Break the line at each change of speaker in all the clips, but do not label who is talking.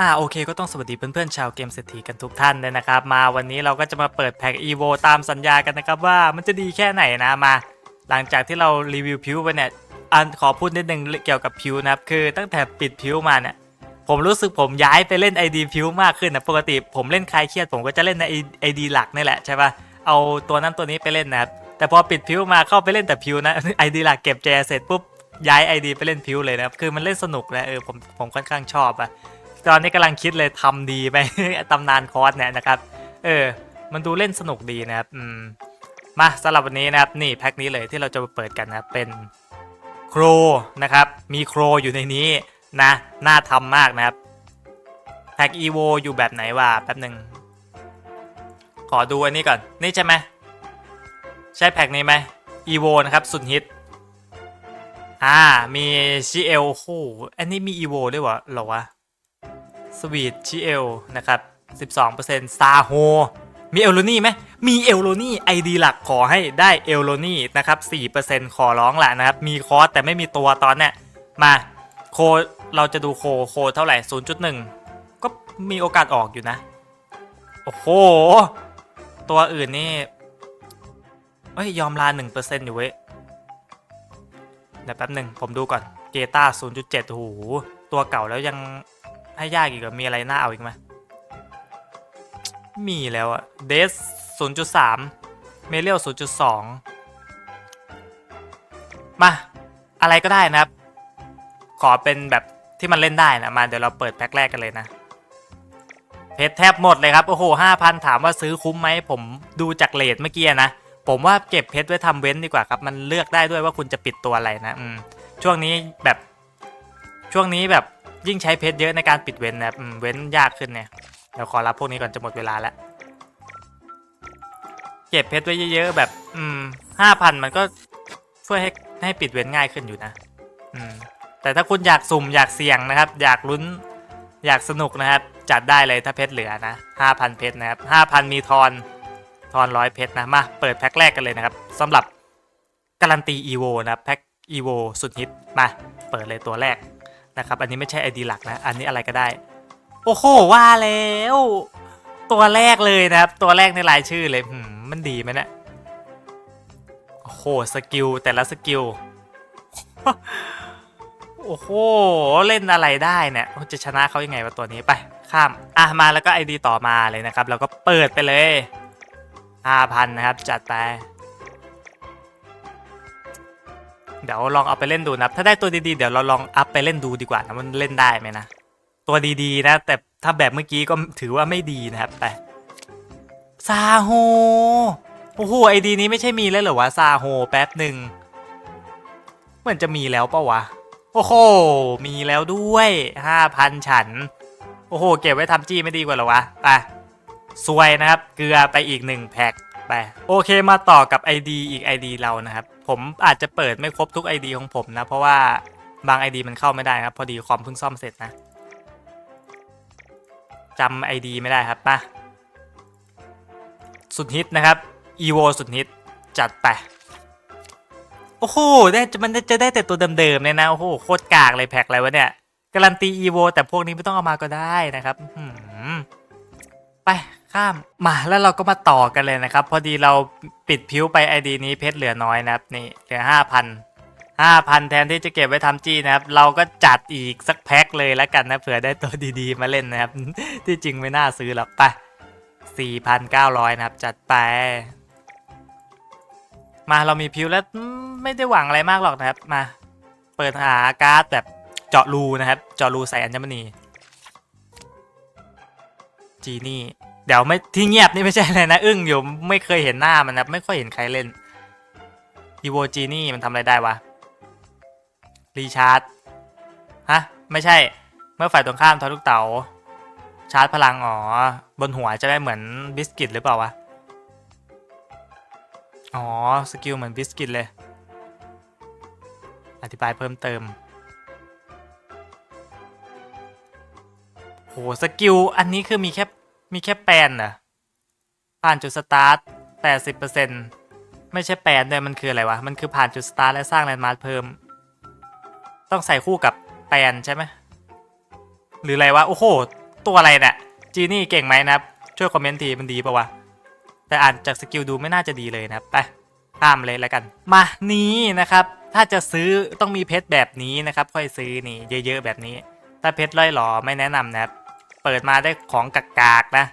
อ่าโอเคก็ต้องสวัสดีเพื่อนๆชาวเกมเศรษฐีกันทุกท่านเลยนะครับ มาวันนี้เราก็จะมาเปิดแพ็ก EVO ตามสัญญากันนะครับว่ามันจะดีแค่ไหนนะมา หลังจากที่เรารีวิวพิวไปเนี่ยอันขอพูดนิดนึงเกี่ยวกับพิวนะครับ คือตั้งแต่ปิดพิวมาเนี่ยผมรู้สึกผมย้ายไปเล่น ID พิวมากขึ้นนะปกติผมเล่นคลายเครียดผมก็จะเล่นใน ID หลักนี่แหละใช่ปะเอาตัวนั้นตัวนี้ไปเล่นนะครับแต่พอปิดพิวมาเข้าไปเล่นแต่พิวนะ ID หลักเก็บแจเสร็จปุ๊บย้าย ID ไปเล่นพิวเลยนะครับคือมันเล่นสนุกนะเออผมผมค่อนข้างชอบอะ ตอนนี้กำลังคิดเลยทำดีไป ตำนานคอร์สเนี่ยนะครับ เออ มันดูเล่นสนุกดีนะครับ อืม มาสำหรับวันนี้นะครับ นี่แพ็คนี้เลยที่เราจะเปิดกันนะเป็นโครนะครับ มีโครอยู่ในนี้นะ น่าทำมากนะครับ แพ็คอีโวอยู่แบบไหนวะแป๊บหนึ่ง ขอดูอันนี้ก่อน นี่ใช่ไหม ใช่แพ็คนี้ไหมอีโวนะครับ สุดฮิตอ่า มีชีเอลโอ้โหอันนี้มีอีโวด้วยวะหรอวะ สวีทชิเอลนะครับ 12%ซาโฮ มีเอลโลนี่ไหมมีเอลโลนี่ไอดีหลักขอให้ได้เอลโลนี่นะครับ 4%ขอร้องแหละนะครับ มีคอร์สแต่ไม่มีตัวตอนเนี้ยมาโคเราจะดูโคโคเท่าไหร่ 0.1 ก็มีโอกาสออกอยู่นะ โอ้โห ตัวอื่นนี่เอ้ย ยอมลา 1%อยู่เว้ยเดี๋ยวแป๊บหนึ่งผมดูก่อนเกตา0.7โอ้โหตัวเก่าแล้วยัง ให้ยากอีกเหรอมีอะไรน่าเอาอีกไหมมีแล้วอะเดส0.3เมเรียล0.2มาอะไรก็ได้นะครับ ขอเป็นแบบที่มันเล่นได้นะมาเดี๋ยวเราเปิดแพ็คแรกกันเลยนะเพชรแทบหมดเลยครับ โอ้โหห้าพันถามว่าซื้อคุ้มไหมผมดูจากเลทเมื่อกี้นะ ผมว่าเก็บเพชรไว้ทำเว้นดีกว่าครับ มันเลือกได้ด้วยว่าคุณจะปิดตัวอะไรนะอืมช่วงนี้แบบช่วงนี้แบบ ยิ่งใช้เพชรเยอะในการปิดเว้นนะครับเว้นยากขึ้นเนี่ยเดี๋ยวขอรับพวกนี้ก่อนจะหมดเวลาแล้วเก็บเพชรไว้เยอะๆแบบ อืมห้าพันมันก็ช่วยให้ให้ปิดเว้นง่ายขึ้นอยู่นะ อืม แต่ถ้าคุณอยากสุ่มอยากเสี่ยงนะครับ อยากลุ้นอยากสนุกนะครับ จัดได้เลยถ้าเพชรเหลือนะห้าพันเพชรนะครับห้าพันมีทอนทอนร้อยเพชรนะมาเปิดแพ็คแรกกันเลยนะครับสำหรับการันตี EVO นะครับแพ็ค EVO สุดฮิตมา เปิดเลยตัวแรก นะครับ อันนี้ไม่ใช่ ID หลักนะ อันนี้อะไรก็ได้ โอ้โห ว่าแล้ว ตัวแรกเลยนะครับ ตัวแรกในรายชื่อเลยมมันดีไหมเนี่ยโอ้โห สกิล แต่ละสกิล โอ้โห เล่นอะไรได้เนี่ยจะชนะเขายังไงวะตัวนี้ไป ข้าม อะ มาแล้วก็ ID ต่อมาเลยนะครับ แล้วก็เปิดไปเลย5,000นะครับ จัดไป เดี๋ยวลองเอาไปเล่นดูนะครับถ้าได้ตัวดีๆเดี๋ยวเราลองอัพไปเล่นดูดีกว่านะมันเล่นได้ไหมนะตัวดีๆนะ แต่ถ้าแบบเมื่อกี้ก็ถือว่าไม่ดีนะครับไปซาโฮโอ้โหไอดีนี้ไม่ใช่มีแล้วเหรอวะซาโฮแป๊บหนึ่งเหมือนจะมีแล้วปะวะโอ้โหมีแล้วด้วยห้าพันฉัน โอ้โห เก็บไว้ทำจี้ไม่ดีกว่าเหรอวะไปซวยนะครับ เกลือไปอีกหนึ่งแพ็ค ไป โอเคมาต่อกับ ID อีก ID เรานะครับ ผมอาจจะเปิดไม่ครบทุก ID ของผมนะ เพราะว่าบาง ID มันเข้าไม่ได้นะครับ พอดีคอมเพิ่งซ่อมเสร็จนะจำ ID ไม่ได้ครับมาสุดฮิตนะครับ EVO สุดฮิตจัดไปโอ้โหได้มันจะได้แต่ตัวเดิมๆเลยนะ โอ้โห โคตรกากเลยแพ็คอะไรวะเนี่ย การันตี EVO แต่พวกนี้ไม่ต้องเอามาก็ได้นะครับไป ข้ามมาแล้วเราก็มาต่อกันเลยนะครับ พอดีเราปิดพิ้วไป ID นี้เพชรเหลือน้อยนะครับนี่เหลือ5,000 5,000แทนที่จะเก็บไว้ทำจี้นะครับ เราก็จัดอีกสักแพ็คเลยแล้วกันนะเผื่อได้ตัวดีๆ มาเล่นนะครับ ที่จริงไม่น่าซื้อหรอกไป4,900นะครับ จัดไป มาเรามีพิวแล้วไม่ได้หวังอะไรมากหรอกนะครับมาเปิดหาการ์ดแบบเจาะรูนะครับ เจาะรูใส่อัญมณีจีนี่ เดี๋ยวไม่ที่เงียบนี่ไม่ใช่อะไรนะ อึ้งอยู่ไม่เคยเห็นหน้ามันนะไม่ค่อยเห็นใครเล่นอีโวจีนี่มันทำอะไรได้วะรีชาร์จฮะไม่ใช่เมื่อฝ่ายตรงข้ามทอลูกเต๋าชาร์จพลังอ๋อบนหัวจะได้เหมือนบิสกิตหรือเปล่าวะอ๋อสกิลเหมือนบิสกิตเลย อธิบายเพิ่มเติมโหสกิลอันนี้คือมีแค่ มีแค่แปลนเหรอผ่านจุดสตาร์ท80%ไม่ใช่แปนด้วยมันคืออะไรวะ มันคือผ่านจุดสตาร์ทและสร้างแลนด์มาร์คเพิ่ม ต้องใส่คู่กับแปลนใช่ไหมหรืออะไรวะ โอ้โห ตัวอะไรเนี่ยจีนี่เก่งไหมนะครับ ช่วยคอมเมนต์ทีมันดีปะวะ แต่อ่านจากสกิลดูไม่น่าจะดีเลยนะครับไปข้ามเลยแล้วกัน มานี้นะครับ ถ้าจะซื้อต้องมีเพชรแบบนี้นะครับ ค่อยซื้อนี่เยอะๆแบบนี้ ถ้าเพชรล่อยหลอไม่แนะนำนะครับ เปิดมาได้ของกากๆนะ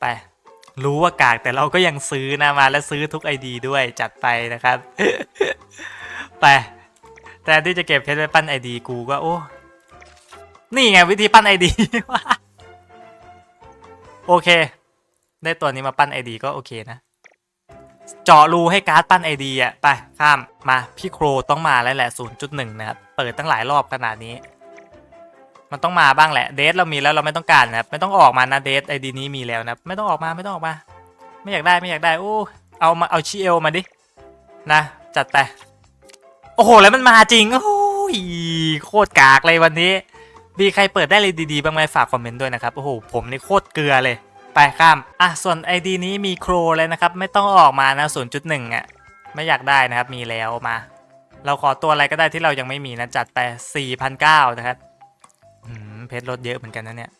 ไป รู้ว่ากากแต่เราก็ยังซื้อนะมาแล้วซื้อทุกไอดีด้วยจัดไปนะครับ ไป แต่ที่จะเก็บเพชรไว้ปั้นไอดีกูก็โอ้ นี่ไงวิธีปั้นไอดีโอเค ได้ตัวนี้มาปั้นไอดีก็โอเคนะ เจาะรูให้การ์ดปั้นไอดีอะไปข้ามมาพี่โครต้องมาแล้วแหละ 0.1 นะครับ เปิดตั้งหลายรอบขนาดนี้ มันต้องมาบ้างแหละเดทเรามีแล้วเราไม่ต้องการนะครับไม่ต้องออกมานะเดทไอดีนี้มีแล้วนะไม่ต้องออกมาไม่ต้องออกมา ไม่อยากได้ไม่อยากได้โอ้เอามาเอาชีเอลมาดินะจัดไปโอ้โหแล้วมันมาจริงโอ้ยโคตรกากเลยวันนี้มีใครเปิดได้เลยดีๆบ้างไหมฝากคอมเมนต์ด้วยนะครับโอ้โหผมนี่โคตรเกลือเลยไปข้ามอะส่วน ID นี้มีโครเลยนะครับไม่ต้องออกมานะ 0.1อะไม่อยากได้นะครับมีแล้วมา เราขอตัวอะไรก็ได้ที่เรายังไม่มีนะจัดไป4,900นะครับ เพชรลดเยอะเหมือนกันนะเนี่ย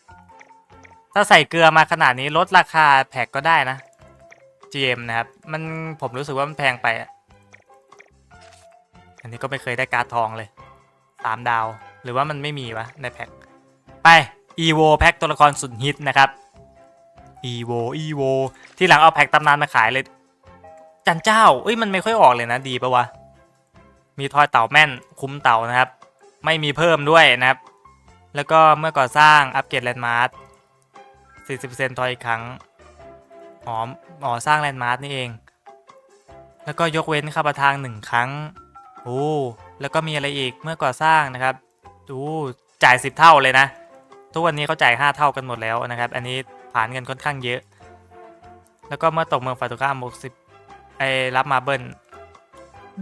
ถ้าใส่เกลือมาขนาดนี้ลดราคาแพ็กก็ได้นะ GM นะครับ มันผมรู้สึกว่ามันแพงไป อันนี้ก็ไม่เคยได้การ์ดทองเลยสามดาว หรือว่ามันไม่มีวะในแพ็คไป EVO แพ็คตัวละครสุดฮิตนะครับ EVO EVO ที่หลังเอาแพ็คตำนานมาขายเลย จันเจ้าเอ้ยมันไม่ค่อยออกเลยนะดีปะวะมีทอยเต่าแม่นคุ้มเต่านะครับ ไม่มีเพิ่มด้วยนะครับ แล้วก็เมื่อก่อสร้างอัปเกรดแลนด์มาร์ค40%ทอยอีกครั้งอ๋ออ๋อสร้างแลนด์มาร์คนี่เอง แล้วก็ยกเว้นค่าประทางหนึ่งครั้งโอ้แล้วก็มีอะไรอีกเมื่อก่อสร้างนะครับดูจ่าย 10 เท่าเลยนะ ทุกวันนี้เขาจ่าย 5 เท่ากันหมดแล้วนะครับ อันนี้ผ่านเงินค่อนข้างเยอะ แล้วก็เมื่อตกเมืองฟาตุก้าบวกสิบไอรับมาเบิล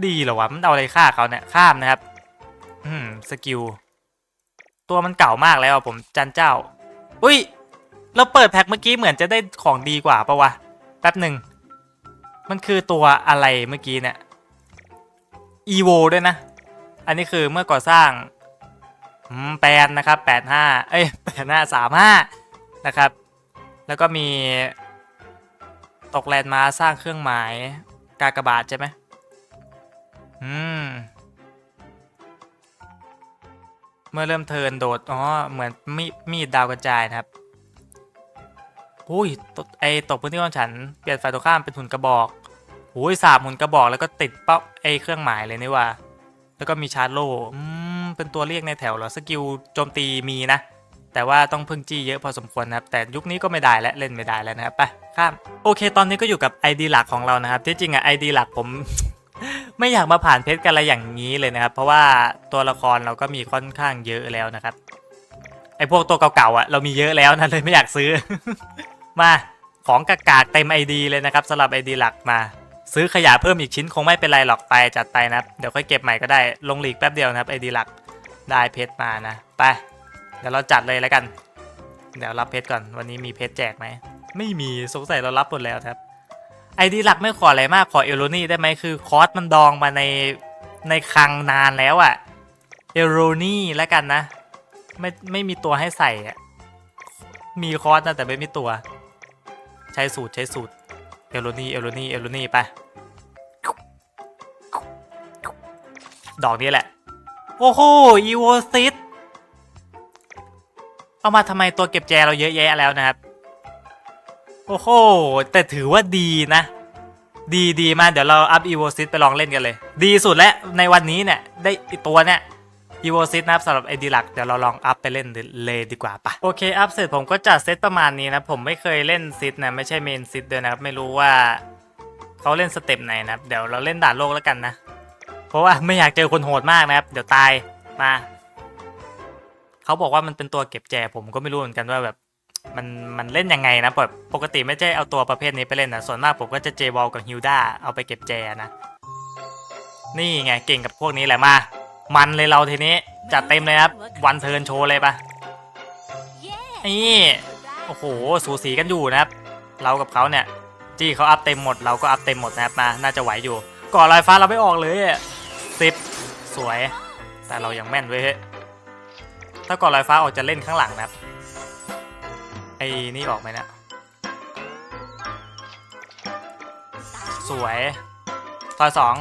ดีเหรอวะมันเอาอะไรฆ่าเขาเนี่ยข้ามนะครับ อืมสกิล ตัวมันเก่ามากแล้วอะผมจันเจ้า อุ้ย เราเปิดแพ็คเมื่อกี้เหมือนจะได้ของดีกว่าปะวะ แป๊บหนึ่ง มันคือตัวอะไรเมื่อกี้เนี่ย EVO ด้วยนะ อันนี้คือเมื่อก่อสร้างแปดนะครับแปดห้าเอ้ยแปดห้าสามห้านะครับ แล้วก็มีตกแลนด์มาสร้างเครื่องหมายกากบาทใช่ไหมอืม เมื่อเริ่มเทินโดด อ๋อ เหมือนมีมีดดาวกระจายนะครับอุ้ยไอตกพื้นที่ของฉัน เปลี่ยนฝ่ายตรงข้ามเป็นหุ่นกระบอกอุ้ยสาบหุ่นกระบอกแล้วก็ติดเป้าไอเครื่องหมายเลยนี่ว่า แล้วก็มีชาร์จโล่อืมเป็นตัวเรียกในแถวเหรอ สกิลโจมตีมีนะ แต่ว่าต้องพึ่งจี้เยอะพอสมควรนะครับ แต่ยุคนี้ก็ไม่ได้และเล่นไม่ได้แล้วนะครับ ไป ข้าม โอเค ตอนนี้ก็อยู่กับ ID หลักของเรานะครับ ที่จริงอะ ID หลักผม ไม่อยากมาผ่านเพชรกันอะไรอย่างนี้เลยนะครับ เพราะว่าตัวละครเราก็มีค่อนข้างเยอะแล้วนะครับไอพวกตัวเก่าๆอะเรามีเยอะแล้วนะเลยไม่อยากซื้อ มาของกากเต็ม ID เลยนะครับสำหรับ ID หลักมา ซื้อขยะเพิ่มอีกชิ้นคงไม่เป็นไรหรอกไปจัดไปนะเดี๋ยวค่อยเก็บใหม่ก็ได้ลงหลีกแป๊บเดียวนะครับ ID หลักได้เพชรมานะไปเดี๋ยวเราจัดเลยแล้วกัน เดี๋ยวรับเพชรก่อนวันนี้มีเพชรแจกไหมไม่มีสงสัยเรารับหมดแล้วครับ ID หลักไม่ขออะไรมากขอเอโรนี่ได้ไหมคือคอสมันดองมาในในคลังนานแล้วอะเอโรนี่แล้วกันนะ ไม่ไม่มีตัวให้ใส่อะมีคอสนะแต่ไม่มีตัว ใช้สูตรใช้สูตรเอลโลนี่เอลโลนี่เอลโลนี่ไปดอกนี้แหละ โอ้โหอีโวซิตเอามาทำไมตัวเก็บแจเราเยอะแยะแล้วนะครับ โอ้โห แต่ถือว่าดีนะ ดีดีมากเดี๋ยวเราอัพอีโวซิตไปลองเล่นกันเลย ดีสุดแล้วในวันนี้เนี่ย ได้ตัวเนี่ยอีโวซิตนะครับสำหรับไอดีหลักเดี๋ยวเราลองอัพไปเล่นเลยดีกว่าปะโอเคอัพเสร็จผมก็จัดเซตประมาณนี้นะ ผมไม่เคยเล่นซิตนะไม่ใช่เมนซิตด้วยนะครับ ไม่รู้ว่าเขาเล่นสเต็ปไหนนะครับ เดี๋ยวเราเล่นด่านโลกแล้วกันนะ เพราะว่าไม่อยากเจอคนโหดมากนะครับ เดี๋ยวตายมาเขาบอกว่ามันเป็นตัวเก็บแจผมก็ไม่รู้เหมือนกันว่าแบบ มันมันเล่นยังไงนะแบบปกติไม่ใช่เอาตัวประเภทนี้ไปเล่นนะส่วนมากผมก็จะเจวอลกับฮิลดาเอาไปเก็บแจนะ นี่ไงเก่งกับพวกนี้แหละมา มันเลยเราทีนี้จัดเต็มเลยครับวันเทิร์นโชว์เลยปะนี่โอ้โหสูสีกันอยู่นะครับ เรากับเขาเนี่ยจี้เขาอัพเต็มหมดเราก็อัพเต็มหมดนะครับมาน่าจะไหวอยู่ก่อนลอยฟ้าเราไม่ออกเลยสิบสวย แต่เรายังแม่นเว้ยเฮ้ยถ้าก่อนลอยฟ้าออกจะเล่นข้างหลังนะครับ ไอ้นี่ออกไหมเนะสวยทอยสอง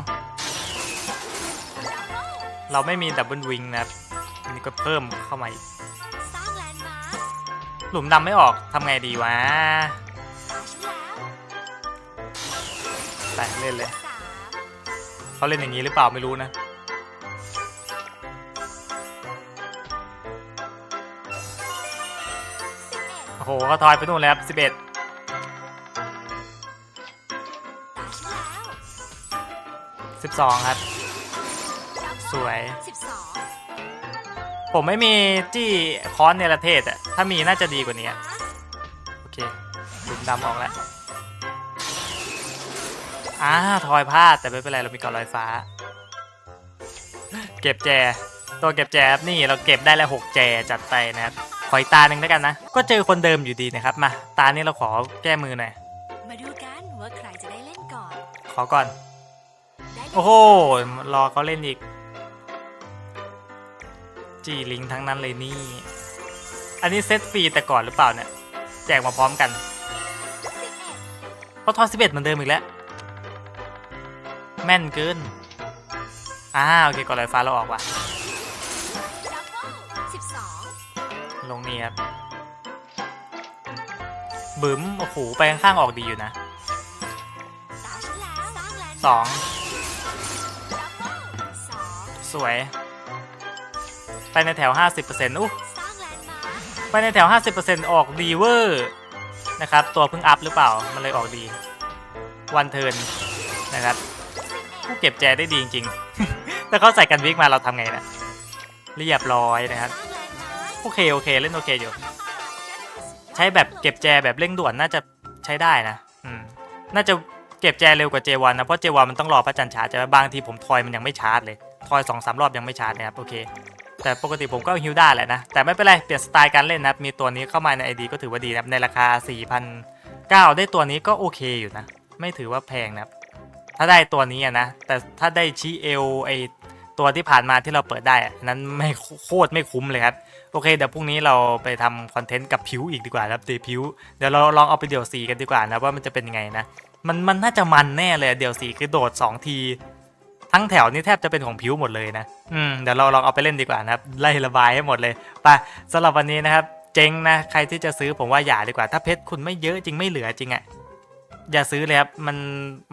เราไม่มีดับเบิลวิงนะอันนี้ก็เพิ่มเข้ามาอีกหลุมดำไม่ออกทำไงดีวะ
แล้ว
ไปเล่นเลยเขาเล่นอย่างนี้หรือเปล่าไม่รู้นะ
บเอ็ด
โอ้โหก็ทอยไปนู่นแล้วสิบเอ็ด
ตาฉันแล้ว
สิบสองครับ สวย ผมไม่มีจี้คอนเนรเทศอะถ้ามีน่าจะดีกว่านี้ โอเคหลุมดำออกแล้วอ่าทอยพลาด แต่ไม่เป็นไร เรามีกาะลอยฟ้า เก็บแจ ตัวเก็บแจคนี่เราเก็บได้แล้วหกแจจัดไปนะครับ ขออีกตาหนึ่งแล้วกันนะ ก็เจอคนเดิมอยู่ดีนะครับ มา ตานี้เราขอแก้มือหน่อย
มาดูกันว่าใครจะได้เล่นก่อน
ขอก่อน
ได้เลย
โอ้โห รอเขาเล่นอีก จีลิงทั้งนั้นเลยนี่ อันนี้เซตฟรีแต่ก่อนหรือเปล่าเนี่ย แจกมาพร้อมกัน
สิบเอ็ด
เขาทอสิบเอ็ดเหมือนเดิมอีกแล้ว แม่นเกินอ่าโอเคก่อนลอยฟ้าเราออกว่ะ
ดับเบิ ลสิบสอง
ลงนี่ครับบึ้มโอ้โหไปข้างๆออกดีอยู่นะ
ตาฉันแล้วสร้างแลนด์
สอง
ดับเบิลสอง
สวย ไปในแถว 50%อู้
สร้างแลนด์มาร์ค
ไปในแถว 50%ออกดีเวอร์นะครับ ตัวเพิ่งอัพหรือเปล่า มันเลยออกดี วันเทิร์นนะครับ
สิบเอ็ด
ผู้เก็บแจได้ดีจริงๆถ้าเขาใส่กันวิกมาเราทำไงนะเรียบร้อยนะครับ โอเคโอเคเล่นโอเคอยู่ ใช้แบบเก็บแจแบบเร่งด่วนน่าจะใช้ได้นะอืมน่าจะเก็บแจเร็วกว่า J1 นะเพราะ J1 มันต้องรอพระจันทร์ชาร์จบางทีผมทอยมันยังไม่ชาร์จเลยทอยสองสามรอบยังไม่ชาร์จนะครับโอเค แต่ปกติผมก็ฮิวด้าแหละนะแต่ไม่เป็นไรเปลี่ยนสไตล์การเล่นนะครับมีตัวนี้เข้ามาใน ID ก็ถือว่าดีนะในราคา 4,900 ได้ตัวนี้ก็โอเคอยู่นะ ไม่ถือว่าแพงนะถ้าได้ตัวนี้นะแต่ถ้าได้ชีเอลไอ ตัวที่ผ่านมาที่เราเปิดได้นั้นไม่โคตรไม่คุ้มเลยครับ โอเคเดี๋ยวพรุ่งนี้เราไปทำคอนเทนต์กับผิวอีกดีกว่าครับเดผิว เดี๋ยวเราลองเอาไปเดี่ยวสีกันดีกว่านะว่ามันจะเป็นยังไงนะ มันมันน่าจะมันแน่เลยเดี่ยวสีคือโดด 2 ที ทั้งแถวนี่แทบจะเป็นของผิวหมดเลยนะ อืมเดี๋ยวเราลองเอาไปเล่นดีกว่านะครับไล่ระบายให้หมดเลยไปสำหรับวันนี้นะครับ เจ๊งนะใครที่จะซื้อผมว่าอย่าดีกว่าถ้าเพชรคุณไม่เยอะจริงไม่เหลือจริงอะ อย่าซื้อเลยครับมัน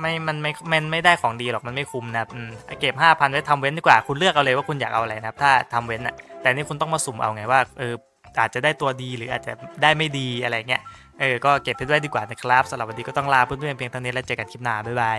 ไม่มันไม่มันไม่ได้ของดีหรอกมันไม่คุ้มนะครับอืมเก็บห้าพันไว้ทำเว้นดีกว่าคุณเลือกเอาเลยว่าคุณอยากเอาอะไรนะครับ ถ้าทำเว้นอะแต่นี่คุณต้องมาสุ่มเอาไงว่าเอออาจจะได้ตัวดีหรืออาจจะได้ไม่ดีอะไรเงี้ยเออก็เก็บเพชรไว้ดีกว่านะครับสำหรับวันนี้ก็ต้องลาเพื่อนๆเพียงเท่านี้แล้วเจอกันคลิปหน้าบ๊ายบาย